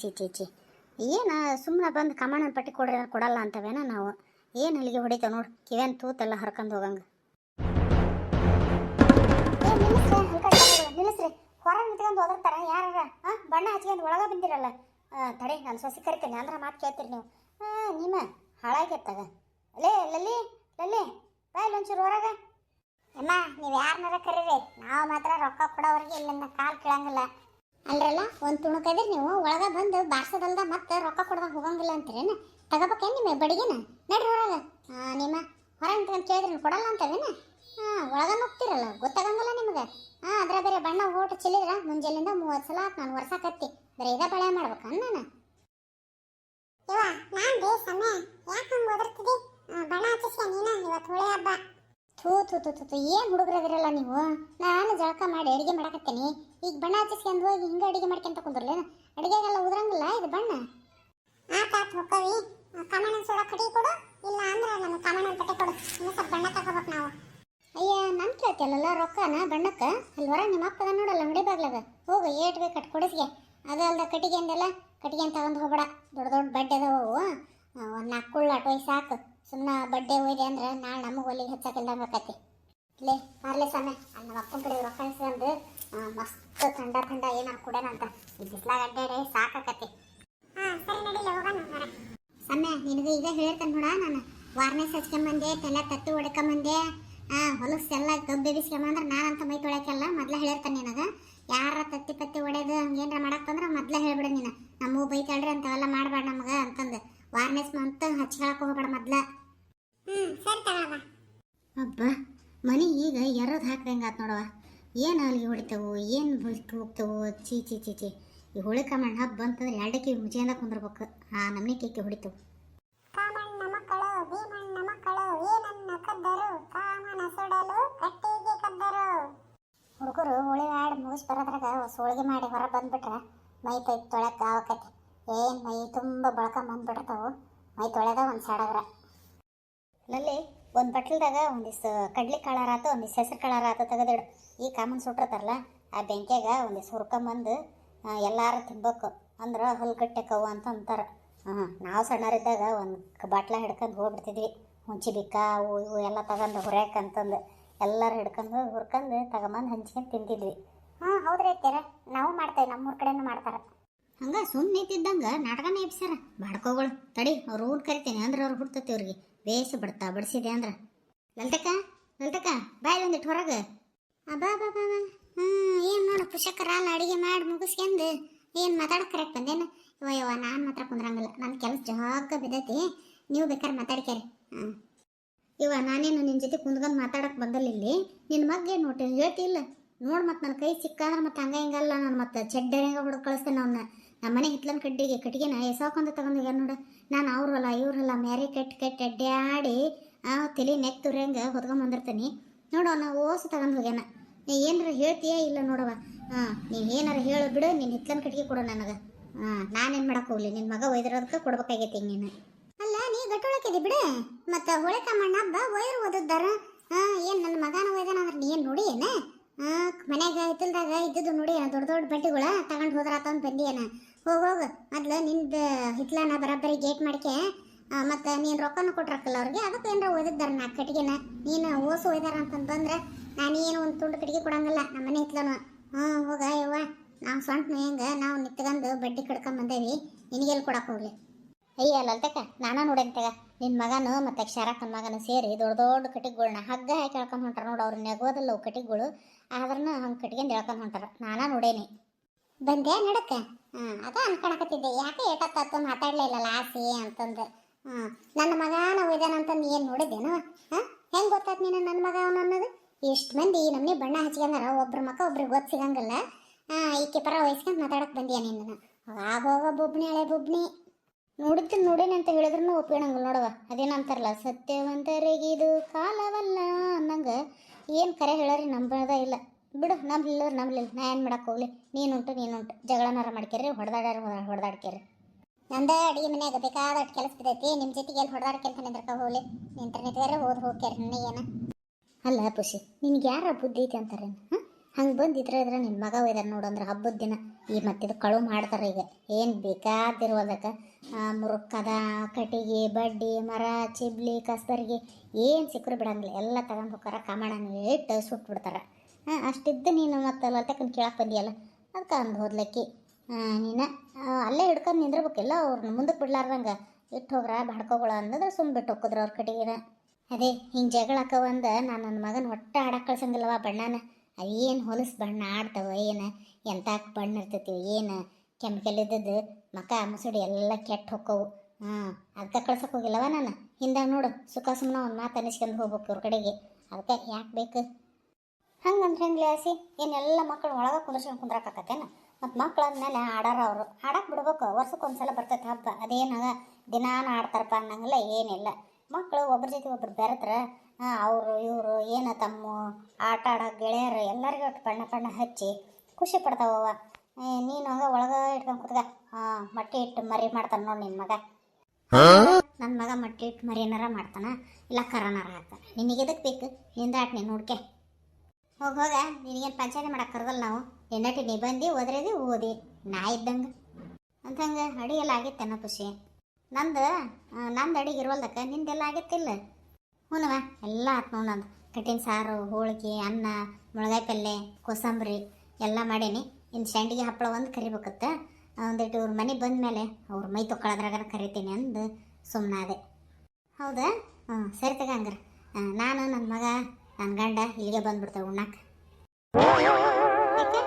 ಚೀ ಚೀ ಚೀ ಏನು ಸುಮ್ಮನೆ ಬಂದು ಕಮಾಣನ ಪಟ್ಟಿ ಕೊಡ್ರಿ, ಕೊಡಲ್ಲ ಅಂತವೇನ ನಾವು? ಏನು ಅಲ್ಲಿಗೆ ಹೊಡಿತೇವೆ ನೋಡು, ಕಿವ್ಯಾನ್ ತೂತೆಲ್ಲ ಹರ್ಕೊಂಡು ಹೋಗಂಗ. ನಿಲ್ಲಿಸ್ರಿ ಹೊರಗೆ ನಿಂತ್ಕೊಂಡು ಹೋದಿರ್ತಾರ ಯಾರ ಹಾಂ ಬಣ್ಣ ಹಚ್ಕೊಂಡು ಒಳಗೆ ಬಂದಿರಲ್ಲ ತಡೆ, ನಾನು ಸೊಸಿ ಕರಿತೀನಿ, ಅಂದ್ರೆ ಮಾತು ಕೇಳ್ತೀರಿ ನೀವು. ಹಾಂ ನಿಮ್ಮ ಹಾಳಾಗ್ಯತ್ತಾಗ ಲೇ, ಲಲ್ಲಿ ಲಲ್ಲಿ ಬಾಯ್ ಒಂಚೂರು ಹೊರಗೆ. ಅಮ್ಮ ನೀವು ಯಾರನ್ನಾರ ಕರೀರಿ, ನಾವು ಮಾತ್ರ ರೊಕ್ಕ ಕೊಡೋವ್ರಿಗೆ ಇಲ್ಲಿಂದ ಕಾಲ್ ಕೇಳಂಗಿಲ್ಲ. ಅಲ್ರಲ್ಲ ಒಂದು ತುಣುಕದ್ರೆ ನೀವು ಒಳಗ ಬಂದು ಬಾರ್ಸದಲ್ದ ಮತ್ತೆ ರೊಕ್ಕ ಕೊಡ್ದಾಗ ಹೋಗಂಗಿಲ್ಲ ಅಂತೀರೇನು? ತಗೋಬೇಕೇನು ನಿಮ್ಮ ಬಡಿಗೆನ? ನಡ್ರಿ ಹೊರಗೆ. ನಿಮ್ಮ ಹೊರ ನಿಂತ್ಕೊಂಡು ಕೇಳಿದ್ರೆ ಕೊಡಲ್ಲ ಅಂತವೇನ ಹಾಂ ಒಳಗ ನುಗ್ತಿರಲ್ಲ ಗೊತ್ತಾಗಂಗಿಲ್ಲ ನಿಮಗೆ. ಹಾಂ ಅದ್ರ ಬೇರೆ ಬಣ್ಣ ಓಟ ಚೆಲ್ಲಿದ್ರ ಮುಂಜಾನಿಂದ ಮೂವತ್ತು ಸಲ ನಾನು ವರ್ಷಕತ್ತಿ ಬರೀ ಇದ ಬೆಳೆ ಮಾಡ್ಬೇಕ ನಾನು ಇವ ನಾನು ಸಮಯ ಯಾಕೆ ಹಂಗೆ ಬಣ್ಣ ಹಚ್ಚಿಸ್ಕ ನೀನು? ಇವತ್ತು ಹೋಳಿ ಹಬ್ಬ. ಥೂ ಥೂ ಥೂ ಥೂ ಏನು ಹುಡುಗರದಿರಲ್ಲ ನೀವು? ನಾನು ಜಳಕ ಮಾಡಿ ಅಡುಗೆ ಮಾಡಕತ್ತೀನಿ. ಈಗ ಬಣ್ಣ ಹಚ್ಚಿಸ್ಕೊಂಡು ಹೋಗಿ ಹಿಂಗೆ ಅಡುಗೆ ಮಾಡ್ಕೊಂತ ಕುಂದ್ರಲ್ಲ ಅಡುಗೆಗೆಲ್ಲ ಉದ್ರಂಗಿಲ್ಲ ಇದು ಬಣ್ಣ? ಆತ ಆತ ಹೊಕ್ಕವಿ ಕಮಣನ ಸೋಡ ಕಡಿ ಕೊಡು, ಇಲ್ಲ ಅಂದ್ರೆ ನಮಗೆ ಕಮಣನ ಪಟ್ಟೆ ಕೊಡು. ಇನ್ನು ಸ್ವಲ್ಪ ಬಣ್ಣ ತಗೋಬೇಕು ನಾವು. ಅಯ್ಯ, ನನ್ ಕೇಳ್ತಿಯಲ್ಲ ರೊಕ್ಕನ, ಬಣ್ಣಕ್ಕ? ಅಲ್ಲಿ ಹೊರ ನಿಮ್ಮ ಅಪ್ಪದ ನೋಡಲ್ಲ ಅಂಗಡಿ ಬಾಗ್ಲಾಗ. ಹೋಗು, ಏಟ್ ಬೇಕು ಕಟ್ ಕೊಡಿಸ್ಗೆ. ಅದು ಅಲ್ದ ಕಟ್ಟಿಗೆ ಅಂದೆಲ್ಲ, ಕಟ್ಟಿಗೆ ಅಂತ ತಗೊಂಡು ಹೋಗ್ಬೇಡ. ದೊಡ್ಡ ದೊಡ್ಡ ಬಡ್ಡೆ ಅದಾವು ಒಂದು ನಾಲ್ಕು ಕುಳ್ಳ ಸಾಕು. ಸುಮ್ಮನೆ ಬಡ್ಡೆ ಹೋಯ್ದೆ ಅಂದ್ರೆ ನಾಳೆ ನಮಗೆ ಒಲಿಗೆ ಹಚ್ಚಕ್ಕಿಲ್ದಂಗೆ ಆಕತಿ ಲೇ ಮಾರ್ಲೆ ಸಾಮೆ ಅಲ್ಲಿ ನಮ್ಮ ಅಪ್ಪನ ಕಡೆ ರೊಕ್ಕ ಇಸ್ಕೊಂಡು ಮಸ್ತ್ ಥಂಡ ಥಂಡ ಏನಾರು ಅಂತ. ಈ ಬಿಸ್ಲಾಗ ಅಡ್ಡಾಡಿ ಸಾಕಾಕತಿ. ಸರಿ ನಡಿಲ್ಲ ಹೋಗೋಣ ಸಾಮೆ ನಿನಗೆ ಈಗ ಹೇಳ್ತಾನೆ ನೋಡ ನಾನು. ವಾರ್ನೆಸ್ ಹಚ್ಕೊಂಬಂದೆ ತಲೆ ತತ್ತು ಹೊಡ್ಕೊಂಬಂದೆ ಎಲ್ಲ ಕಬ್ಬು ಬಿಸ್ಕೊಂಬಂದ್ರೆ ನಾನಂತ ಮೈ ತೊಳಕಲ್ಲ ಮೊದ್ಲೇ ಹೇಳಿರ್ತಾನೆ ನಿನಗೆ. ಯಾರ ತತ್ತಿ ಪತ್ತಿ ಹೊಡೆದು ಹಂಗೇನ್ರ ಮಾಡಕ್ ಬಂದ್ರೆ ಮೊದ್ಲೇ ಹೇಳ್ಬಿಡು ನೀನು. ನಮ್ಮೂ ಬೈತಾಳ್ರಿ ಅಂತವೆಲ್ಲ ಮಾಡಬೇಡ ನಮಗೆ ಅಂತಂದು. ವಾರ್ನೆಸ್ ಅಂತ ಹಚ್ಕೊಳಕ್ ಹೋಗ್ಬೇಡ ಮೊದ್ಲ. ಹ್ಞೂ ಸರಿ ತಗೊಳವ ಅಬ್ಬ ಮನೆ ಈಗ ಎರದು ಹಾಕ್ದಂಗೆ ಆತ್ ನೋಡವ ಏನು ಅಲ್ಲಿ ಹೊಡಿತಾವು ಏನು ಹೋಗ್ತಾವು ಚೀ ಚೀ ಚೀ ಚಿ ಈ ಹುಳಿ ಕಮಣ್ಣ ಹಬ್ಬ ಅಂತಂದ್ರೆ ಎರಡಕ್ಕೆ ಮುಜೆಯಿಂದ ಕುಂದಿರ್ಬೇಕು. ಆ ನಮ್ನಿ ಕೇಕೆ ಹೊಡಿತವು ಕಾಮಣ್ಣ ಮಕ್ಕಳು ಭೀಮಣ್ಣ ಮಕ್ಕಳು ಏನನ್ನ ಕದ್ದರು ಕಾಮನ ಸುಡಲು ಕಟ್ಟಿಗೆ ಕದ್ದರು. ಹುಡುಗರು ಹೋಳಿ ಆಡಿ ಮುಗಿಸ್ ಬರೋದ್ರಾಗ ಹೋಳಿಗೆ ಮಾಡಿ ಹೊರ ಬಂದ್ಬಿಟ್ರೆ ಮೈ ತೈ ತೊಳಕ್ಕೆ ಆವಕತಿ. ಏನ್ ಮೈ ತುಂಬ ಬಂದ್ಬಿಡ್ತಾವು. ಮೈ ತೊಳೆದ ಒಂದು ಸಡಗ್ರ ಲಲ್ಲಿ, ಒಂದು ಬಟ್ಲದಾಗ ಒಂದಿಷ್ಟು ಕಡ್ಲಿ ಕಾಳಾರ ಆತು ಒಂದಿಷ್ಟು ಹೆಸರು ಕಾಳಾರ ಆತು ತೆಗೆದಿಡು. ಈ ಕಾಮನ್ ಸುಟ್ಟಿರ್ತಾರಲ್ಲ ಆ ಬೆಂಕಿಯಾಗ ಒಂದಿಷ್ಟು ಹುರ್ಕೊಂಬಂದು ಎಲ್ಲಾರು ತಿನ್ಬೇಕು. ಅಂದ್ರೆ ಹೊಲ್ ಕಟ್ಟೆಕವು ಅಂತ ಅಂತಾರೆ. ಹಾಂ ನಾವು ಸಣ್ಣರಿದ್ದಾಗ ಒಂದು ಬಾಟ್ಲ ಹಿಡ್ಕೊಂಡು ಹೋಗ್ಬಿಡ್ತಿದ್ವಿ. ಹುಂಚಿ ಬಿಕ್ಕ ಅವು ಇವು ಎಲ್ಲ ತಗೊಂಡು ಹುರ್ಯಾಕ ಅಂತಂದು. ಎಲ್ಲರೂ ಹಿಡ್ಕೊಂಡು ಹುರ್ಕೊಂಡು ತಗೊಂಬಂದು ಹಂಚ್ಕೊಂಡು ತಿಂತಿದ್ವಿ. ಹಾಂ ಹೌದ್ರಿ ಅತ್ತೀರ. ನಾವು ಮಾಡ್ತೇವೆ. ನಮ್ಮೂರ ಕಡೆನೂ ಮಾಡ್ತಾರೆ. ಹಂಗೆ ಸುಮ್ಮನೆ ಇದ್ದಂಗೆ ನಾಟಕನೇ ಎಬ್ಸ್ಯಾರ. ಬಾಡ್ಕೋಗಳು. ತಡಿ, ಅವ್ರು ಊಟ ಕರಿತೀನಿ ಅಂದ್ರೆ ಅವ್ರು ಹುಡ್ತತಿ ಅವ್ರಿಗೆ. ಬೇಸ ಬಿಡ್ತಾ ಬಡಿಸಿದೆ ಅಂದ್ರೆ. ಲಲ್ತಕ್ಕ ಲಲ್ತಕ್ಕ ಬಾಯ್ ಒಂದಿಟ್ಟು ಹೊರಗೆ. ಅಬ್ಬಾ ಬಾ ಬಾ ಬಾ ಹ್ಮ್, ಏನ್ ನೋಡು ಪುಷಕರ ಅಲ್ಲ, ಅಡಿಗೆ ಮಾಡಿ ಮುಗಿಸ್ಕೊಂಡು ಏನು ಮಾತಾಡಕ್ ಕರೆಕ್ಟ್ ಬಂದೇನು? ಇವ ಇವ ನಾನು ಮಾತ್ರ ಕುಂದ್ರಂಗಿಲ್ಲ. ನನ್ನ ಕೆಲಸ ಜಾಗ ಬಿದ್ದೈತಿ. ನೀವು ಬೇಕಾದ್ರೆ ಮಾತಾಡ್ಕ್ಯಾರಿ ಹಾಂ ಇವ ನಾನೇನು ನಿನ್ನ ಜೊತೆ ಕುಂದ್ಕೊಂಡು ಮಾತಾಡಕ್ಕೆ ಬಂದಲ್ಲ ಇಲ್ಲಿ? ನಿನ್ನ ಮಗ್ಗೆ ನೋಡಿ ಹೇಳ್ತಿಲ್ಲ. ನೋಡು ಮತ್ತೆ ನನ್ನ ಕೈ ಸಿಕ್ಕಂದ್ರೆ ಮತ್ತೆ ಹಂಗ ಹಿಂಗಲ್ಲ ನಾನು ಮತ್ತೆ ಚಡ್ಡರಿಂಗ ಹುಡುಗ ಕಳಿಸ್ತೇನೆ ಅವನ್ನ ನಮ್ಮ ಮನೆ ಹಿತ್ಲನ ಕಡ್ಡಿಗೆ, ಕಟ್ಟಿಗೆನ ಎಸಾಕೊಂದು ತಗೊಂಡು ಹೋಗ್ಯಾರ ನೋಡು. ನಾನು ಅವ್ರಲ್ಲ, ಇವ್ರಲ್ಲ, ಮ್ಯಾರಿ ಕೆಟ್ಟ ಕೆಟ್ಟ ಅಡ್ಡಾಡಿ ಆ, ತಲೆ ನೆಕ್ ತುರಿಯಂಗೆ ಹೊತ್ಕೊಂಡ್ ಬಂದಿರ್ತೀನಿ. ನೋಡು ನಾ ಓಸು ತಗೊಂಡು ಹೋಗ್ಯಾನ. ನೀ ಏನಾರ ಹೇಳ್ತೀಯಾ ಇಲ್ಲ ನೋಡವ ಹಾಂ ನೀನು ಏನಾರ ಹೇಳು ಬಿಡು ನಿನ್ನ ಹಿತ್ಲನ ಕಟ್ಟಿಗೆ ಕೊಡು ನನಗೆ. ಹಾಂ, ನಾನೇನು ಮಾಡಕ್ಕೆ ಹೋಗ್ಲಿ ನಿನ್ನ ಮಗ ಒಯ್ದಿರೋದಕ್ಕೆ ಕೊಡ್ಬೇಕಾಗೈತಿ ನೀನು. ಅಲ್ಲ, ನೀ ಗಟ್ಟೊಳಕಿದಿ ಬಿಡು. ಮತ್ತು ಹೊಳೆ ಕಮ್ಮಣ್ಣ ಹಬ್ಬ ಒಯ್ರು ಓದಿದ್ದಾರ. ಹಾಂ, ಏನು ನನ್ನ ಮಗನ ಒಯ್ದಾನ ಅಂದ್ರೆ ನೀ ಏನು ನೋಡಿ ಏನ? ಹಾಂ, ಮನ್ಯಾಗ ಹಿತ್ತಲ್ದಾಗ ಇದ್ದದ್ದು ನೋಡಿ ದೊಡ್ಡ ದೊಡ್ಡ ಬಟ್ಟೆಗಳ ತಗೊಂಡು ಹೋದ್ರ ಬಂದಿಯೇನ ಹೋಗ್ ಹೋಗಿ ಮೊದ್ಲ ನಿಂದು ಹಿತ್ಲನ ಬರೋಬ್ಬರಿ ಗೇಟ್ ಮಾಡ್ಕೆ ಮತ್ತು ನೀನು ರೊಕ್ಕನೂ ಕೊಟ್ರಕ್ಕಲ್ಲ ಅವ್ರಿಗೆ. ಅದಕ್ಕೆ ಏನರ ಓದಿದ್ದಾರೆ ನಾ ಕಟ್ಟಿಗೆನ? ನೀನು ಓಸು ಒಯ್ದಾರ ನಾನು ನಾನೇನು ಒಂದು ತುಂಡು ಕಟ್ಟಿಗೆ ಕೊಡಂಗಿಲ್ಲ ನಮ್ಮ ಮನೆ ಹಿತ್ಲನು ಹ್ಞೂ, ಹೋಗ ಯವ್ವ. ನಾವು ಸೊಂಟ ಹೆಂಗೆ ನಾವು ನಿತ್ಕೊಂಡು ಬಡ್ಡಿ ಕಡ್ಕೊಂಬಂದೇವಿ ನಿನಗೆಲ್ಲಿ ಕೊಡಕ್ಕೆ ಹೋಗ್ಲಿ? ಅಯ್ಯ ಲಲ್ತಕ್ಕ ನಾನು ನೋಡಂತಾಗ ನಿನ್ನ ಮಗನು ಮತ್ತು ಕ್ಷಾರಕ್ಕನ ಮಗನು ಸೇರಿ ದೊಡ್ಡ ದೊಡ್ಡ ಕಟ್ಟಿಗೆಗಳ್ನ ಹಗ್ಗ ಹಾಕಿ ಹೇಳ್ಕೊಂಡು ಹೊಂಟಾರ ನೋಡು. ಅವ್ರು ನೆಗೋದಲ್ಲ ಅವು ಕಟ್ಟಿಗೆಗಳು. ಆದ್ರೂ ಹಂಗೆ ಕಟ್ಟಿಗೆಂದು ಹೇಳ್ಕೊಂಡು ಹೊಂಟಾರ. ನಾನು ನೋಡೇನಿ. ಬಂದೆ ನಡಕ ಹಾಂ ಅದ ಅನ್ಕೊಳಕತ್ತಿದ್ದೆ ಯಾಕೆ ಏಟತ್ತಾತು ಮಾತಾಡ್ಲಿಲ್ಲ ಆಸೆ ಅಂತಂದು. ಹಾಂ ನನ್ನ ಮಗನ ಒಯ್ದಾನಂತಂದು ಏನು ನೋಡಿದ್ದೇನು? ಹಾಂ? ಹೆಂಗೆ ಗೊತ್ತಾತ್ ನೀನು ನನ್ನ ಮಗ ಅವನು ಅನ್ನೋದು? ಇಷ್ಟು ಮಂದಿ ನಮ್ಮನೆ ಬಣ್ಣ ಹಚ್ಕೊಂಡಾರ. ಒಬ್ರ ಮಕ್ಕ ಒಬ್ರಿಗೆ ಗೊತ್ತು ಸಿಗಂಗಿಲ್ಲ. ಹಾಂ ಈಕೆ ಪರ ವಹಿಸ್ಕೊಂಡು ಮಾತಾಡಕ್ಕೆ ಬಂದಿಯ ನೀನು ಆಗ ಹೋಗ ಬೊಬ್ನಿ ಹಳೆ ಬೊಬ್ನಿ. ನೋಡಿದ್ದು ನೋಡಿನ ಅಂತ ಹೇಳಿದ್ರು ಒಪ್ಪಿಣಂಗಿಲ್ಲ ನೋಡವ ಅದೇನಂತಾರಲ್ಲ ಸತ್ಯವಂತರಿಗೆ ಇದು ಕಾಲವಲ್ಲ ಅನ್ನಂಗೆ. ಏನು ಕರೆ ಹೇಳರಿ ನಂಬದ ಇಲ್ಲ. ಬಿಡು ನಂಬಲಿಲ್ಲ ನಂಬ್ಲಿಲ್ಲ ನಾ ಏನು ಮಾಡಕ್ಕೆ ಹೋಗ್ಲಿ? ನೀನುಂಟು ನೀನುಂಟು. ಜಗಳನಾರ ಮಾಡ್ಕೇರಿ ಹೊಡೆದಾಡ್ಯಾರ ಹೊಡೆದಾಡ್ಕೇರಿ ನಂದ ಅಡಿಗೆ ಮನ್ಯಾಗ ಬೇಕಾದಷ್ಟು ಕೆಲಸ ಬಿದ್ದೈತಿ. ನಿಮ್ಮ ಜೊತೆಗೆ ಎಲ್ಲಿ ಹೊಡೆದಾಡ್ಕೊಂತ ನಿಂದ್ರಕ ಹೋಗ್ಲಿ. ಇಂಟರ್ನೆಟ್ ಬೇರೆ ಓದಿ ಹೋಗ್ಕೇರಿ ನನಗೇನ ಅಲ್ಲ ಪುಷಿ, ನಿನ್ಗೆ ಯಾರ ಬುದ್ಧಿ ಐತಿ ಅಂತಾರೆ ಹಾಂ ಹಂಗೆ ಬಂದಿದ್ರೆ ಇದ್ರೆ ನಿನ್ನ ಮಗ ನೋಡು ನೋಡಂದ್ರೆ ಹಬ್ಬದ ದಿನ. ಈ ಮತ್ತಿದು ಕಳು ಮಾಡ್ತಾರೆ ಈಗ. ಏನು ಬೇಕಾದಿರೋದಕ್ಕೆ? ಮುರುಕ್ಕದ, ಕಟ್ಟಿಗೆ, ಬಡ್ಡಿ, ಮರ, ಚಿಬ್ಲಿ ಕಸ್ಬರ್ಗಿ ಏನು ಸಿಕ್ಕರು ಬಿಡಂಗಿಲ್ಲ. ಎಲ್ಲ ತಗೊಂಡು ಹೋಗಾರ ಕಮಾಣನ ಇಟ್ಟು ಸುಟ್ಟು ಬಿಡ್ತಾರೆ ಹಾಂ, ಅಷ್ಟಿದ್ದು ನೀನು ಮತ್ತೆ ಲತಕ್ಕನ ಕೇಳಕ್ಕೆ ಬಂದಿಯಲ್ಲ? ಅದಕ್ಕೆ ಅಂದು ಹೋದ್ಲಕ್ಕಿ. ನೀನು? ಅಲ್ಲೇ ಹಿಡ್ಕೊಂಡು ನಿಂದಿರ್ಬೇಕಿಲ್ಲ ಅವ್ರನ್ನ ಮುಂದಕ್ಕೆ ಬಿಡ್ಲಾರ್ದಂಗೆ. ಇಟ್ಟು ಹೋಗ್ರ, ಬಾಡ್ಕೋಗಳ ಅಂದ್ರೆ ಸುಮ್ಮ ಬಿಟ್ಟು ಹೋಗಿದ್ರು ಅವ್ರ ಕಡೆಗಿನ. ಅದೇ, ಹಿಂಗೆ ಜಗಳಕ್ಕ ಒಂದು ನಾನು ನನ್ನ ಮಗನ ಹೊಟ್ಟೆ ಆಡಕ್ಕೆ ಕಳ್ಸಂಗಿಲ್ಲವ ಬಣ್ಣನ. ಏನು ಹೊಲಸು ಬಣ್ಣ ಆಡ್ತವ, ಏನು? ಎಂತ ಬಣ್ಣ ಇರ್ತೈತಿ, ಏನು? ಕೆಮಿಕಲ್ ಇದ್ದದ್ದು, ಮಕ, ಮುಸುಡಿ ಎಲ್ಲ ಕೆಟ್ಟ ಹೊಕ್ಕವು. ಹಾಂ ಅದಕ್ಕೆ ಕಳ್ಸಕ್ಕೆ ಹೋಗಿಲ್ಲವ ನಾನು? ಹಿಂದಾಗ ನೋಡು, ಸುಖ ಸುಮ್ಮನೆ ಒಂದು ಮಾತು ಅನಿಸ್ಕೊಂಡು ಹೋಗ್ಬೇಕು ಅವ್ರ ಕಡೆಗೆ. ಅದಕ್ಕೆ ಯಾಕೆ ಬೇಕು? ಹಂಗಂದ್ರೆ ಹೆಂಗ್ಲೆ ಆಸಿ ಏನೆಲ್ಲ ಮಕ್ಕಳು ಒಳಗೆ ಕುಂದ್ರಸ್ಕೊಂಡು ಕುಂದ್ರಕ್ಕಾಕತ್ತೇನ ಮತ್ತು ಮಕ್ಳು ಅಂದಮೇಲೆ ಆಡಾರ ಅವರು. ಆಡಕ್ಕೆ ಬಿಡ್ಬೇಕು ವರ್ಷಕ್ಕೆ ಒಂದ್ಸಲ ಬರ್ತೈತೆ ಹಬ್ಬ. ಅದೇನಾಗ ದಿನಾನ ಆಡ್ತಾರಪ್ಪ ಅನ್ನಂಗಿಲ್ಲ, ಏನಿಲ್ಲ. ಮಕ್ಕಳು ಒಬ್ರ ಜೊತೆ ಒಬ್ರು ಬೆರೆತ್ರ ಅವರು, ಇವರು, ಏನ ತಮ್ಮ, ಆಟ ಆಡೋ ಗೆಳೆಯರು ಎಲ್ಲರಿಗೂ ಒಟ್ಟು ಬಣ್ಣ ಬಣ್ಣ ಹಚ್ಚಿ ಖುಷಿ ಪಡ್ತಾವವ ನೀನು ಹಂಗ ಒಳಗೆ ಇಟ್ಕೊಂಡು ಕುತ್ಕ ಹಾಂ ಮಟ್ಟಿ ಇಟ್ಟು ಮರಿ ಮಾಡ್ತಾನೆ ನೋಡಿ ನಿನ್ನ ಮಗ. ನನ್ನ ಮಗ ಮಟ್ಟಿ ಇಟ್ಟು ಮರಿನಾರ ಮಾಡ್ತಾನ, ಇಲ್ಲ ಕರನಾರ ಹಾಕ್ತಾನೆ ನಿನಗೆ ಎದಕ್ಕೆ ಬೇಕು? ನಿಂದಾಟ್ ನೀನು ನೋಡ್ಕೆ. ಹೋಗಿ ಹೋಗ ನಿನಗೇನು ಪಂಚಾಯತಿ ಮಾಡಕ್ಕೆ ಕರ್ದಲ್ಲ ನಾವು? ಎನ್ನಟಿ ಬಂದು ಓದ್ರದಿ ಓದಿ ನಾ ಇದ್ದಂಗೆ. ಅಂತಂಗೆ ಅಡಿಗೆ ಎಲ್ಲ ಆಗಿತ್ತೇನ ಖುಷಿ. ನಂದು ನಂದು ಅಡಿಗೆ ಇರುವಲ್ದಕ್ಕೆ ನಿಂದೆಲ್ಲ ಆಗಿತ್ತಿಲ್ಲ. ಹ್ಞೂನವ ಎಲ್ಲ ಆತು ನೋಡಿ ನಂದು. ಕಟ್ಟಿನ ಸಾರು ಹೋಳಿಗೆ ಅನ್ನ ಮುಳಗಾಯಿ ಪಲ್ಯ ಕೋಸಂಬರಿ ಎಲ್ಲ ಮಾಡೀನಿ. ಇನ್ನು ಸಂಡಿಗೆ ಹಪ್ಪಳ ಒಂದು ಕರಿಬೇಕತ್ತ. ಒಂದಿಟ್ಟು ಇವ್ರ ಮನೆಗೆ ಬಂದಮೇಲೆ ಅವ್ರ ಮೈ ತೊಗೊಳದ್ರಾಗ ಕರಿತೀನಿ ಅಂದು ಸುಮ್ಮನಾದೆ ಹೌದಾ? ಹ್ಞೂ ಸರಿ ತಗ ಹಂಗಾರೆ. ಆ, ನಾನು ನನ್ನ ಮಗ ನನ್ನ ಗಂಡ ಇಲ್ಲಿಗೆ ಬಂದ್ಬಿಡ್ತಾವೆ ಉಣ್ಣಕ್. ಯಾಕೆ?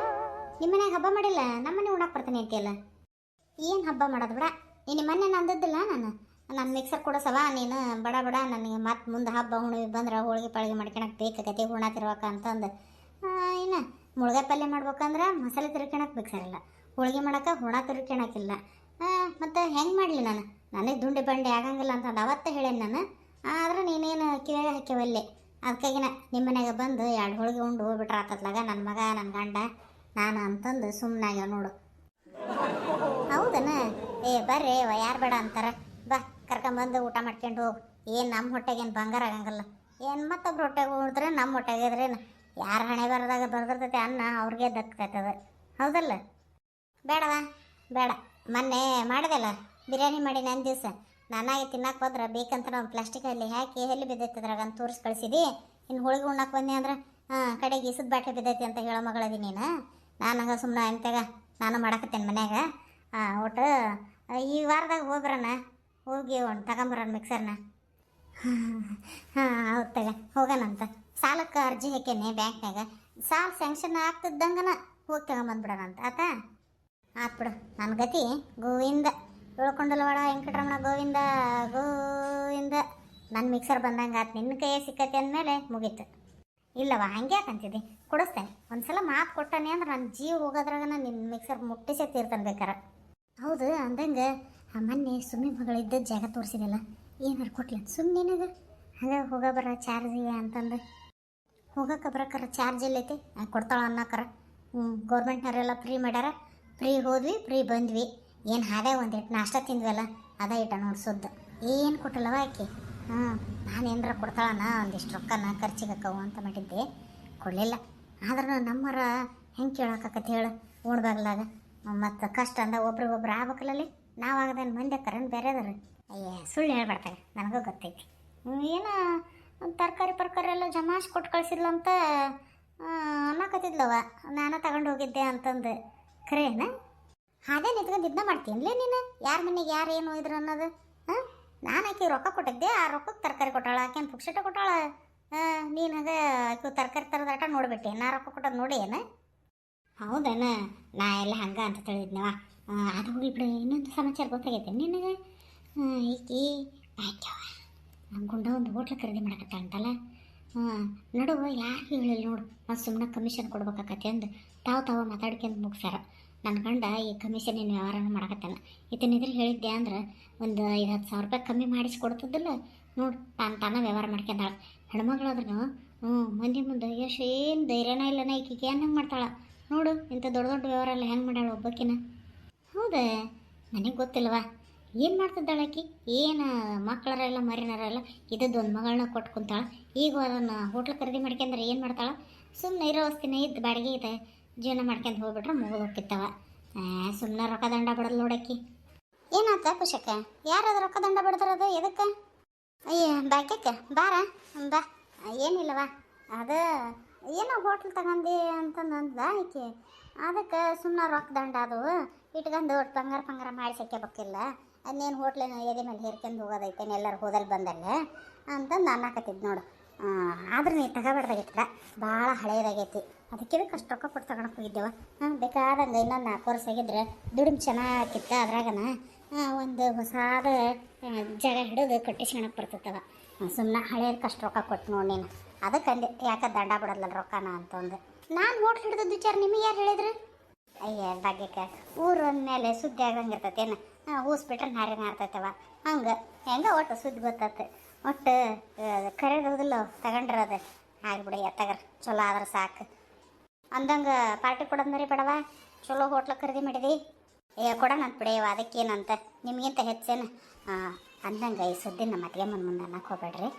ನಿಮ್ಮ ಮನ್ಯಾಗ ಹಬ್ಬ ಮಾಡಿಲ್ಲ? ನಮ್ಮ ಮನೆ ಬರ್ತಾನೆ ಅಂತೀಯಲ್ಲ ಏನು ಹಬ್ಬ ಮಾಡೋದು ಬಿಡ? ನೀನು ಮೊನ್ನೆ ನಂದದ್ದಿಲ್ಲ ನಾನು. ನಾನು ಮಿಕ್ಸರ್ ಕೊಡಸವ ನೀನು ಬಡ ಬಡ ನನಗೆ ಮತ್ತೆ ಮುಂದೆ ಹಬ್ಬ ಹುಣ್ಣಿಮೆ ಬಂದ್ರೆ ಹೋಳಿಗೆ ಪಾಳಿಗೆ ಮಾಡ್ಕೊಳಕ್ಕೆ ಬೇಕಾಗತ್ತೆ ಹೂಣ ತಿರ್ಬೇಕ ಅಂತಂದು. ಇನ್ನು ಮುಳುಗಾಯಿ ಪಲ್ಯ ಮಾಡ್ಬೇಕಂದ್ರೆ ಮಸಾಲೆ ತಿರ್ಕೊಳಕ್ಕೆ ಮಿಕ್ಸರ್ ಇಲ್ಲ. ಹೋಳಿಗೆ ಮಾಡೋಕೆ ಹುಣ ತಿರ್ಕೊಳಕ್ಕಿಲ್ಲ ಮತ್ತು ಹೆಂಗೆ ಮಾಡಲಿ ನಾನು? ನನಗೆ ದುಂಡಿ ಬಂಡಿ ಆಗಂಗಿಲ್ಲ ಅಂತಂದು ಅವತ್ತೇ ಹೇಳೇನಿ ನಾನು. ಆದ್ರೆ ನೀನೇನು ಕಿವಿಯಾಗ ಹಾಕ್ಯವಲ್ಲಿ ಅದಕ್ಕಾಗಿನ ನಿಮ್ಮ ಮನೆಗೆ ಬಂದು ಎರಡು ಹೋಳಿಗೆ ಉಂಡು ಹೋಗ್ಬಿಟ್ರೆ ಆತತ್ಲಾಗ ನನ್ನ ಮಗ ನನ್ನ ಗಂಡ, ನಾನು ಅಂತಂದು ಸುಮ್ಮನಾಗ್ಯ ನೋಡು. ಹೌದನ? ಏ, ಬರ್ರಿ ಯಾರು ಬೇಡ ಅಂತಾರ. ಬಾ, ಕರ್ಕೊಂಬಂದು ಊಟ ಮಾಡ್ಕೊಂಡು ಹೋಗು. ಏನು ನಮ್ಮ ಹೊಟ್ಟೆಗೇನು ಬಂಗಾರ ಆಗಂಗಿಲ್ಲ. ಏನು ಮತ್ತೊಬ್ರು ಹೊಟ್ಟೆಗೆ ಉಳಿದ್ರೆ ನಮ್ಮ ಹೊಟ್ಟೆಗೆ ಇದ್ರೇನು ಯಾರು ಹಣೆ ಬರದಾಗ ಬರ್ದಿರ್ತೈತೆ ಅನ್ನ ಅವ್ರಿಗೆ ದಕ್ತೈತದ. ಹೌದಲ್ಲ? ಬೇಡವಾ? ಬೇಡ. ಮೊನ್ನೆ ಮಾಡಿದೆಲ್ಲ? ಬಿರಿಯಾನಿ ಮಾಡಿ ನನ್ನ ದಿವಸ. ನಾನಾಗಿ ತಿನ್ನಕ್ಕೆ ಹೋದ್ರೆ ಬೇಕಂತ ನಾವು ಪ್ಲಾಸ್ಟಿಕಲ್ಲಿ ಹಾಕಿ ಎಲ್ಲಿ ಬಿದ್ದೈತೆ ಅದ್ರಾಗ ಅಂತ ತೋರಿಸಿ ಕಳಿಸಿದಿ ಇನ್ನು ಹೋಳಿಗೆ ಉಣ್ಣಕ್ಕೆ ಬಂದೆ ಅಂದ್ರೆ, ಹಾಂ, ಕಡೆಗೆ ಇಸದ ಬಾಟ್ಲಿ ಬಿದ್ದೈತಿ ಅಂತ ಹೇಳೋ ಮಗಳದಿ ನೀನು. ನಾನು ಹಂಗೆ ಸುಮ್ಮನೆ ಅಂತಾಗ ನಾನು ಮಾಡಕತ್ತೇನೆ ಮನ್ಯಾಗ. ಹಾಂ ಒಟ್ಟು, ಈ ವಾರದಾಗ ಹೋಗ್ರಣ ಹೋಗಿ ಒಂದು ತಗೊಂಬರೋಣ ಮಿಕ್ಸರ್ನ ಹಾಂ, ಹೌದು ತಗ ಹೋಗೋಣಂತ ಸಾಲಕ್ಕೆ ಅರ್ಜಿ ಹಾಕೇನೆ ಬ್ಯಾಂಕ್ನಾಗ ಸಾಲ ಸ್ಯಾಂಕ್ಷನ್ ಆಗ್ತಿದ್ದಂಗನ ಹೋಗಿ ತಗೊಂಬಂದ್ಬಿಡೋಣ ಅಂತ. ಆತ? ಆತ್ ಬಿಡು ನನ್ನ ಗತಿ ಗೋವಿಂದ. ಉಳ್ಕೊಂಡಲವಾಡ ವೆಂಕಟರಮಣ ಗೋವಿಂದ ಗೋವಿಂದ. ನನ್ನ ಮಿಕ್ಸರ್ ಬಂದಂಗೆ ಆತು ನಿನ್ನ ಕೈಯೇ ಸಿಕ್ಕತಿ ಅಂದಮೇಲೆ ಮುಗೀತು. ಇಲ್ಲವ ಹಂಗೆ ಯಾಕಂತಿದ್ದೆ ಕೊಡಿಸ್ತೇನೆ. ಒಂದ್ಸಲ ಮಾತು ಕೊಟ್ಟಾನೆ ಅಂದ್ರೆ ನನ್ನ ಜೀವ ಹೋಗೋದ್ರಾಗ ನಿನ್ನ ಮಿಕ್ಸರ್ ಮುಟ್ಟಿಸೇ ತೀರ್ತಾನೆ ಬೇಕಾರ. ಹೌದು, ಅಂದಂಗೆ ಮೊನ್ನೆ ಸುಮ್ಮನೆ ಮಗಳಿದ್ದ ಜಾಗ ತೋರಿಸಿದಲ್ಲ ಏನಾರು ಕೊಟ್ಲ? ಸುಮ್ಮನೆ ನಿನಗೆ ಹಂಗೆ ಹೋಗ ಬರ ಚಾರ್ಜಿಗೆ ಅಂತಂದು. ಹೋಗಕ್ಕೆ ಬರಕರ ಚಾರ್ಜ್ ಎಲ್ಲೈತಿ ಕೊಡ್ತಾಳ ಅನ್ನಕರ. ಹ್ಞೂ ಗೌರ್ಮೆಂಟ್ನವರೆಲ್ಲ ಫ್ರೀ ಮಾಡ್ಯಾರ. ಫ್ರೀ ಹೋದ್ವಿ ಫ್ರೀ ಬಂದ್ವಿ. ಏನು ಹಾದೇ ಒಂದಿಟ್ಟು ನಾಷ್ಟ ತಿಂದ್ವಲ್ಲ, ಅದ ಇಟ್ಟ ನೋಡಿ ಸುದ್ದ. ಏನು ಕೊಟ್ಟಲ್ಲವ ಆಕೆ? ಹ್ಞೂ ನಾನು ಏನಾರ ಕೊಡ್ತಾಳನ? ಒಂದಿಷ್ಟು ರೊಕ್ಕನ ಖರ್ಚಿಗೆ ಹಾಕವು ಅಂತ ಮಾಡಿದ್ದೆ. ಕೊಡಲಿಲ್ಲ. ಆದ್ರೆ ನಮ್ಮರ ಹೆಂಗೆ ಕೇಳೋಕತ್ತೆ ಹೇಳು? ಉಣ್ಬಾಗ್ಲಾಗ ಮತ್ತು ಕಷ್ಟ ಅಂದ ಒಬ್ರಿಗೊಬ್ರು ಆಗ್ಬೇಕಲ್ಲಲ್ಲಿ? ನಾವು ಆಗದೇನು ಮಂದಿ ಬೇರೆ ಅದರ ಅಯ್ಯ, ಸುಳ್ಳು ಹೇಳ್ಬಾರ್ದಾಗ ನನಗೂ ಗೊತ್ತೈತಿ. ಏನು ಏನೋ ತರಕಾರಿ ಪರ್ಕಾರಿ ಎಲ್ಲ ಜಮಾಶ್ ಕೊಟ್ಟು ಕಳಿಸಿದ್ಲಂತ ಅನ್ನಕತ್ತಿದ್ಲವ ನಾನು ತಗೊಂಡು ಹೋಗಿದ್ದೆ ಅಂತಂದು. ಖರೇನ ಹಾಗೆ ನಿಂತ್ಕೊಂಡು ಇದನ್ನ ಮಾಡ್ತೀನಿ ನೀನು? ಯಾರ ಮನೆಗೆ ಯಾರು ಏನು ಇದ್ರು ಅನ್ನೋದು? ಹಾಂ? ನಾನು ಆಕೆ ರೊಕ್ಕ ಕೊಟ್ಟಿದ್ದೆ. ಆ ರೊಕ್ಕಕ್ಕೆ ತರಕಾರಿ ಕೊಟ್ಟಾಳ. ಆಕೆನ ಪುಕ್ಷಟ ಕೊಟ್ಟಾಳ. ನೀನು ಹಾಗೆ ಆಕೆ ತರಕಾರಿ ತರದಾಟ ನೋಡಿಬಿಟ್ಟೆ. ನಾ ರೊಕ್ಕ ಕೊಟ್ಟೋದು ನೋಡಿ ಏನು? ಹೌದೇನ? ನಾ ಎಲ್ಲ ಹಂಗ ಅಂತ ತಿಳಿದ್ನವ. ಅದು ಹೋಗಿ ಬಿಡು. ಇನ್ನೊಂದು ಸಮಾಚಾರ ಗೊತ್ತಾಗೈತೆ ನಿನಗೆ? ಈಕಿ ಆಯ್ತವ. ನಮ್ಮ ಗುಂಡ ಒಂದು ಹೋಟ್ಲ್ ಖರೀದಿ ಮಾಡಕತ್ತ ಅಂತಲ್ಲ? ಹಾಂ, ನಡುವ ಯಾರು ಹೇಳಿಲ್ಲ ನೋಡು? ಮತ್ತು ಸುಮ್ಮನೆ ಕಮಿಷನ್ ಕೊಡ್ಬೇಕಾಕತ್ತೆ ಅಂದು ತಾವು ತಾವು ಮಾತಾಡ್ಕೊಂಡು ಮುಗ್ಸ್ಯಾರ. ನನ್ನ ಗಂಡ ಈ ಕಮಿಷನಿನ ವ್ಯವಹಾರ ಮಾಡಕತ್ತಾನ. ಇದನ್ನಿದ್ರೆ ಹೇಳಿದ್ದೆ ಅಂದ್ರೆ ಒಂದು ಐದು ಹತ್ತು ಸಾವಿರ ರೂಪಾಯಿ ಕಮ್ಮಿ ಮಾಡಿಸಿ ಕೊಡ್ತದಿಲ್ಲ ನೋಡು ತಾನು ತಾನ ವ್ಯವಹಾರ ಮಾಡ್ಕೊಂಡಾಳ ಹೆಣ್ಮಗಳಾದ್ರೂ ಹ್ಞೂ ಮಂದಿ ಮುಂದೆ ಎಷ್ಟು ಏನು ಧೈರ್ಯನ ಇಲ್ಲನ ಈಕಿಗೆ ಹಂಗೆ ಮಾಡ್ತಾಳೆ? ನೋಡು, ಇಂಥ ದೊಡ್ಡ ದೊಡ್ಡ ವ್ಯವಹಾರ ಎಲ್ಲ ಹೆಂಗೆ ಮಾಡ್ಯಾಳ ಒಬ್ಬಕಿನ. ಹೌದಾ, ನನಗೆ ಗೊತ್ತಿಲ್ವಾ? ಏನು ಮಾಡ್ತಿದ್ದಾಳೆ ಆಕಿ ಏನು ಮಕ್ಕಳರೆಲ್ಲ ಮರಿನರೆಲ್ಲ ಇದ್ದೊಂದು ಮಗಳನ್ನ ಕೊಟ್ಟು ಕುಂತಾಳೆ. ಈಗ ಅದನ್ನು ಹೋಟ್ಲ್ ಖರೀದಿ ಮಾಡ್ಕೊಂಡ್ರೆ ಏನು ಮಾಡ್ತಾಳೆ? ಸುಮ್ಮನೆ ಇರೋ ವಸ್ತಿನ ಇದ್ದು ಬಾಡಿಗೆ ಇದೆ ಜೀವನ ಮಾಡ್ಕೊಂಡು ಹೋಗ್ಬಿಟ್ರೆ ಮುಗಿದು ಹೋಗ್ತಿತ್ತವ. ಸುಮ್ಮನೆ ರೊಕ್ಕ ದಂಡ ಬಿಡೋದು ನೋಡಕ್ಕಿ. ಏನಾತ ಕುಶಕ್ಕ ಯಾರದು ರೊಕ್ಕ ದಂಡ ಬಿಡ್ತಾರದು ಎದಕ್ಕೆ? ಅಯ್ಯ, ಭಾಗ್ಯಕ್ಕ, ಬಾರ, ಬಾ. ಏನಿಲ್ಲವಾ, ಅದು ಏನೋ ಹೋಟ್ಲ್ ತಗೊಂಡಿ ಅಂತಂದು ಆಕೆ ಅದಕ್ಕೆ ಸುಮ್ಮನೆ ರೊಕ್ಕ ದಂಡ ಅದು. ಇಟ್ಕೊಂಡು ಒಟ್ಟು ಪಂಗಾರ ಮಾಡಿ ಸಿಕ್ಕಬೇಕಿಲ್ಲ ಅದನ್ನೇನು ಹೋಟ್ಲಿನ ಎದೆ ಮೇಲೆ ಹೇರ್ಕೊಂಡು ಹೋಗೋದೈತೇನೆ ಎಲ್ಲರೂ ಹೋದಲ್ಲಿ ಬಂದಲ್ಲ ಅಂತಂದು ಅನ್ನಕತ್ತಿದ್ದು ನೋಡು. ಆದ್ರೆ ನೀ ತಗೋಬಾರ್ದಾಗಿತ್ತ ಭಾಳ ಹಳೇದಾಗೈತಿ. ಅದಕ್ಕೆ ಅಷ್ಟು ರೊಕ್ಕ ಕೊಟ್ಟು ತಗೊಳಕ್ ಹೋಗಿದ್ದೇವ. ಹಾಂ, ಬೇಕಾದಂಗೆ ಇನ್ನೊಂದು ನಾಲ್ಕು ವರ್ಷ ಆಗಿದ್ರೆ ದುಡಿಮೆ ಚೆನ್ನಾಗಿತ್ತ ಅದ್ರಾಗನ. ಒಂದು ಹೊಸಾದ ಜಾಗ ಹಿಡಿದು ಕಟ್ಟಿಸ್ಕೊಳಕ್ ಬರ್ತೈತವ. ಸುಮ್ಮನೆ ಹಳೇದಕ್ಕೆ ಅಷ್ಟು ರೊಕ್ಕ ಕೊಟ್ಟು ನೋಡಿ ನೀನು. ಅದಕ್ಕೆ ಅಂದೆ, ಯಾಕೆ ದಂಡ ಬಿಡಲ್ಲ ರೊಕ್ಕನ ಅಂತಂದು ನಾನು ಹೋಟ್ಲ್ ಹಿಡಿದದ್ದು ವಿಚಾರ ನಿಮಗೆ ಯಾರು ಹೇಳಿದ್ರು? ಅಯ್ಯ, ಭಾಗ್ಯಕ್ಕೆ, ಊರು ಅಂದಮೇಲೆ ಸುದ್ದಿ ಆಗಂಗೆ ಇರ್ತೈತೇನು ಹೂಸ್ ಬಿಟ್ರೆ ನಾರೇ ನಾರ್ತೈತವ ಹಂಗೆ, ಹೆಂಗೆ ಒಟ್ಟು ಸುದ್ದಿ ಗೊತ್ತತ್ತೆ ಒಟ್ಟು ಕರೆಯೋದಿಲ್ಲ ತಗೊಂಡ್ರೆ ಅದು ಆಗ್ಬಿಡಿ ಎತ್ತಗರ ಚಲೋ ಆದ್ರೆ ಸಾಕು. ಅಂದಂಗೆ ಪಾರ್ಟಿ ಕೊಡಂದ್ರಿ ಬಡವ? ಚಲೋ ಹೋಟ್ಲ ಖರೀದಿ ಮಾಡಿದಿ. ಏ, ಕೊಡೋಣ ಅಂತ ಬಿಡೆಯವ ಅದಕ್ಕೇನಂತ. ನಿಮಗಿಂತ ಹೆಚ್ಚೇನು ಅಂದಂಗೆ ಈ ಸುದ್ದಿ ನಮ್ಮ ಅತ್ತಿಗೆಮ್ಮನ ಮುಂದೆ ಅನ್ನಕ್ಕೆ ಹೋಗ್ಬೇಡ್ರಿ.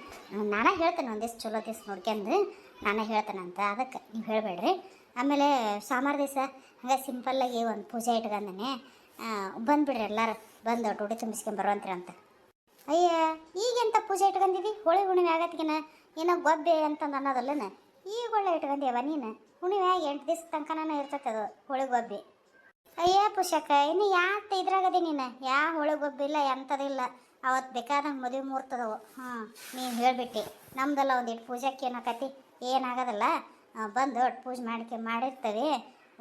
ನಾನೇ ಹೇಳ್ತೇನೆ ಒಂದಿವ್ಸ ಚಲೋ ದಿವ್ಸ ನೋಡ್ಕೊಂಡು ನಾನೇ ಹೇಳ್ತೇನಂತ ಅದಕ್ಕೆ ನೀವು ಹೇಳಬೇಡ್ರಿ. ಆಮೇಲೆ ಸಾಮಾರು ದಿವಸ, ಹಂಗೆ ಸಿಂಪಲ್ಲಾಗಿ ಒಂದು ಪೂಜೆ ಇಟ್ಕೊಂಡೇ ಬಂದುಬಿಡ್ರಿ ಎಲ್ಲರೂ, ಬಂದು ಟುಡಿ ತುಂಬಿಸ್ಕೊಂಡು ಬರುವಂತ್ರಿ ಅಂತ. ಅಯ್ಯ, ಈಗೆಂತ ಪೂಜೆ ಇಟ್ಕೊಂಡಿದ್ದಿ ಹೋಳಿ ಹುಣ್ಣಿಮೆ ಆಗತ್ತಿಗೆನ? ಏನೋ ಗೊಬ್ಬೆ ಅಂತಂದು ಅನ್ನೋದಲ್ಲನ? ಈಗ ಒಳ್ಳೆ ಇಟ್ಕೊಂಡ್ಯವ ನೀನು? ಹುಣ್ಣಿಮೆ ಎಂಟು ದಿವಸ ತನಕನ ಅದು ಹೋಳಿ ಗೊಬ್ಬೆ ಅಯ್ಯ ಪುಷಕ ಇನ್ನು ಯಾಕೆ ಇದ್ರಾಗದಿ ನೀನು? ಯಾ ಹೋಳಿ ಗೊಬ್ಬೆ ಇಲ್ಲ. ಎಂಥದಿಲ್ಲ ಅವತ್ತು ಬೇಕಾದಂಗೆ ಮದುವೆ ಮೂರ್ತದವು ಹ್ಞೂ ನೀನು ಹೇಳ್ಬಿಟ್ಟು. ನಮ್ದೆಲ್ಲ ಒಂದಿಟ್ಟು ಪೂಜೆಗೆ ಏನಾಕತಿ ಏನಾಗೋದಲ್ಲ ಬಂದು ಒಟ್ಟು ಪೂಜೆ ಮಾಡ್ಕೆ ಮಾಡಿರ್ತೇವೆ.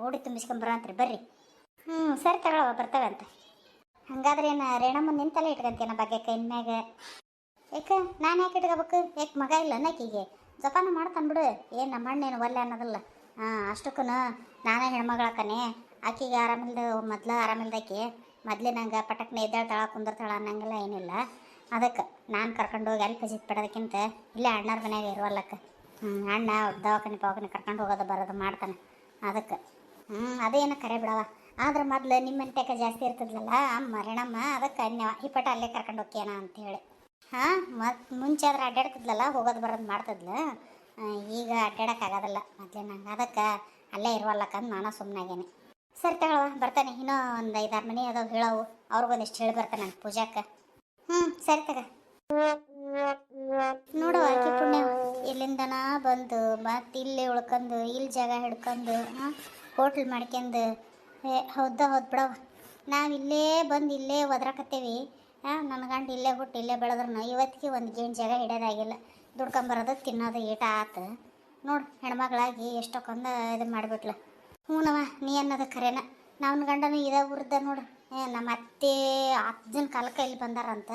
ಉಡಿ ತುಂಬಿಸ್ಕೊಂಬರಂತ್ರಿ ಬರ್ರಿ. ಹ್ಞೂ ಸರಿ ತಗೊಳವ, ಬರ್ತವೆ ಅಂತ. ಹಂಗಾದ್ರೆ ಏನು ರೇಣಮ್ಮ ನಿಂತಲ್ಲ ಇಟ್ಕೊಂತೀನ ಬಗ್ಗೆ ಕೈನ ಮ್ಯಾಗ ಯಾಕೆ ನಾನು ಯಾಕೆ ಇಟ್ಕೋಬೇಕು? ಯಾಕೆ ಮಗ ಇಲ್ಲ ಅನ್ನಕೀಗೆ. ಜಪಾನ ಮಾಡ್ತಾನೆ ಬಿಡು. ಏನು ನಮ್ಮ ಅಣ್ಣೇನು ಒಲ್ಲೆ ಅನ್ನೋದಿಲ್ಲ. ಹಾಂ ಅಷ್ಟಕ್ಕೂ ನಾನೇ ಹೆಣ್ಮಗಳಕ್ಕನೆ ಆಕಿಗೆ ಆರಾಮಿಲ್ದ, ಮೊದ್ಲು ಆರಾಮಿಲ್ದಾಕಿ ಮೊದ್ಲೇ ನಂಗೆ ಪಟಕ್ನೆ ತಳ ಕುಂದಿರ್ತಾಳ ಅನ್ನಂಗಿಲ್ಲ, ಏನಿಲ್ಲ. ಅದಕ್ಕೆ ನಾನು ಕರ್ಕೊಂಡು ಹೋಗಿ ಅಲ್ಲಿ ಪಜಿತ್ ಪಡೋದಕ್ಕಿಂತ ಇಲ್ಲೇ ಅಣ್ಣರ ಮನೆಯಾಗ ಇರುವಲ್ಲಕ್ಕ ಹ್ಞೂ ಅಣ್ಣ ದವಾಖಾನೆ, ಪವಾಖಾನೆ ಕರ್ಕೊಂಡು ಹೋಗೋದು, ಬರೋದು ಮಾಡ್ತಾನೆ. ಅದಕ್ಕೆ ಹ್ಞೂ ಅದೇನು ಕರೆ ಬಿಡವ. ಆದ್ರೆ ಮೊದ್ಲು ನಿಮ್ಮ ಮನ್ಟ್ಯಾಕ ಜಾಸ್ತಿ ಇರ್ತದಲ್ಲ ಅಮ್ಮ, ರೇಣಮ್ಮ, ಅದಕ್ಕೆ ಅನ್ಯವ ಈ ಪಟ ಅಲ್ಲೇ ಕರ್ಕೊಂಡು ಹೋಗ್ಯಾನ ಅಂತೇಳಿ ಹಾಂ, ಮತ್ತು ಮುಂಚೆ ಆದ್ರೆ ಅಡ್ಡಾಡ್ತಿದ್ಲಲ್ಲ ಹೋಗೋದು, ಬರೋದು ಮಾಡ್ತಿದ್ಲು. ಈಗ ಅಡ್ಡಾಡೋಕ್ಕಾಗೋದಿಲ್ಲ ಮೊದ್ಲೇ ನಂಗೆ ಅದಕ್ಕೆ ಅಲ್ಲೇ ಇರುವಲ್ಲಕ್ಕಂದು ನಾನು ಸುಮ್ಮನಾಗೇನೆ ಸರಿ ತಗೊಳವ, ಬರ್ತಾನೆ. ಇನ್ನೂ ಒಂದು ಐದಾರು ಮನೆ ಅದಾವ ಹೇಳವು. ಅವ್ರಿಗೊಂದಿಷ್ಟು ಹೇಳಿ ಬರ್ತಾನೆ ನಾನು ಪೂಜಾಕ್ಕೆ. ಹ್ಞೂ ಸರಿ ತಗ. ನೋಡುವ ಆಕೆ ಪುಣ್ಯ. ಇಲ್ಲಿಂದನ ಬಂದು ಮತ್ತೆ ಇಲ್ಲೇ ಉಳ್ಕೊಂಡು ಇಲ್ಲಿ ಜಾಗ ಹಿಡ್ಕೊಂಡು ಹಾಂ, ಹೋಟ್ಲ್ ಮಾಡ್ಕೊಂಡು ಏ ಹೌದ ಹೌದು ಬಿಡವ ನಾವು ಇಲ್ಲೇ ಬಂದು ಇಲ್ಲೇ ಒದ್ರಾಕತ್ತೇವಿ. ಹಾಂ ನನ್ನ ಗಂಡ ಇಲ್ಲೇ ಹುಟ್ಟು ಇಲ್ಲೇ ಬೆಳೆದ್ರೂ ಇವತ್ತಿಗೆ ಒಂದು ಗೇಣ್ ಜಾಗ ಹಿಡಿಯೋದಾಗಿಲ್ಲ ದುಡ್ಕೊಂಬರೋದು, ತಿನ್ನೋದು, ಈಟ ಆತು. ನೋಡು ಹೆಣ್ಮಗಳಾಗಿ ಎಷ್ಟೊಕ್ಕೊಂದು ಇದು ಮಾಡಿಬಿಟ್ಲ ಹ್ಞೂನವ ನೀ ಅನ್ನೋದು ಖರೇನ? ನನ್ನ ಗಂಡನು ಇದೇ ಉರ್ದ ನೋಡು. ಏ ನಮ್ಮ ಅತ್ತೆ ಅಜ್ಜನ ಕಾಲಕ್ಕೆ ಇಲ್ಲಿ ಬಂದಾರಂತ.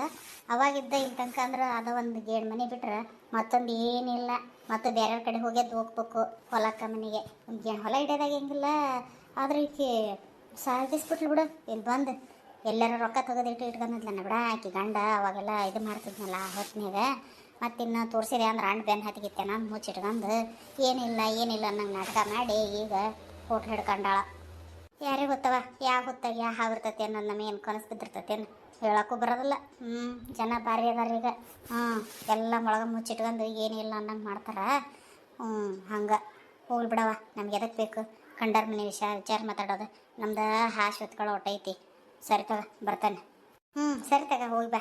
ಅವಾಗಿದ್ದ ಇಲ್ಲಿ ತನಕ ಅಂದ್ರೆ ಅದು ಒಂದು ಗೇಡ್ ಮನೆ ಬಿಟ್ರೆ ಮತ್ತೊಂದು ಏನಿಲ್ಲ ಮತ್ತು ಬೇರೆ ಕಡೆ ಹೋಗ್ಯದ್ದು ಹೋಗ್ಬೇಕು ಹೊಲಕ್ಕ ಮನೆಗೆ. ಗೇಣ್ ಹೊಲ ಹಿಡಿಯೋದಾಗ ಹೆಂಗಿಲ್ಲ. ಆದ್ರೆ ಈಕೆ ಸಾಧಿಸ್ಬಿಟ್ಲು ಬಿಡು. ಇಲ್ಲಿ ಬಂದು. ಎಲ್ಲರೂ ರೊಕ್ಕ ತೆಗೆದಿಟ್ಟು ಇಟ್ಕೊಂಡಿದ್ಲನ್ನ ಬಿಡ. ಆಕೆ ಗಂಡ ಅವಾಗೆಲ್ಲ ಇದು ಮಾಡ್ತಿದ್ನಲ್ಲ ಆ ಹೊತ್ನ್ಯಾಗ ಮತ್ತಿನ್ನು ತೋರಿಸಿದೆ ಅಂದ್ರೆ ಅಣ್ಣ ಬೆನ್ನು ಹತ್ತಿಗಿತ್ತೆ ನಾನು ಮುಚ್ಚಿಟ್ಕೊಂಡು ಏನಿಲ್ಲ ಏನಿಲ್ಲ ಅನ್ನಂಗೆ ನಾಟಕ ಮಾಡಿ ಈಗ ಹೋಟ್ಲ್ ಹಿಡ್ಕೊಂಡಾಳ. ಯಾರಿಗೆ ಗೊತ್ತವ? ಯಾವ ಹೊತ್ತಾಗ ಯಾವ ಹಾವಿರ್ತೈತಿ ಅನ್ನೋದು ನಮಗೇನು ಕನಸು ಬಿದ್ದಿರ್ತೈತೇನು ಹೇಳೋಕ್ಕೂ ಬರೋದಿಲ್ಲ. ಹ್ಞೂ ಜನ ಭಾರಿ ಅದಾರ ಈಗ. ಹ್ಞೂ ಎಲ್ಲ ಮೊಳಗ ಮುಚ್ಚಿಟ್ಕೊಂಡು ಏನಿಲ್ಲ ಅನ್ನಂಗೆ ಮಾಡ್ತಾರೆ. ಹ್ಞೂ ಹಂಗೆ. ಹೋಗ್ಲಿ ಬಿಡವ ನಮ್ಗೆ ಎದಕ್ಕೆ ಬೇಕು? ಕಂಡರ್ ಮನೆ ವಿಷಯ ವಿಚಾರ ಮಾತಾಡೋದು. ನಮ್ದು ಹಾಶ್ ಹೊತ್ಕೊಳ್ಳೋ ಒಟ್ಟೈತಿ. ಸರಿ ತಗ, ಬರ್ತಾನೆ. ಹ್ಞೂ ಸರಿ ತಗ, ಹೋಗಿ ಬಾ.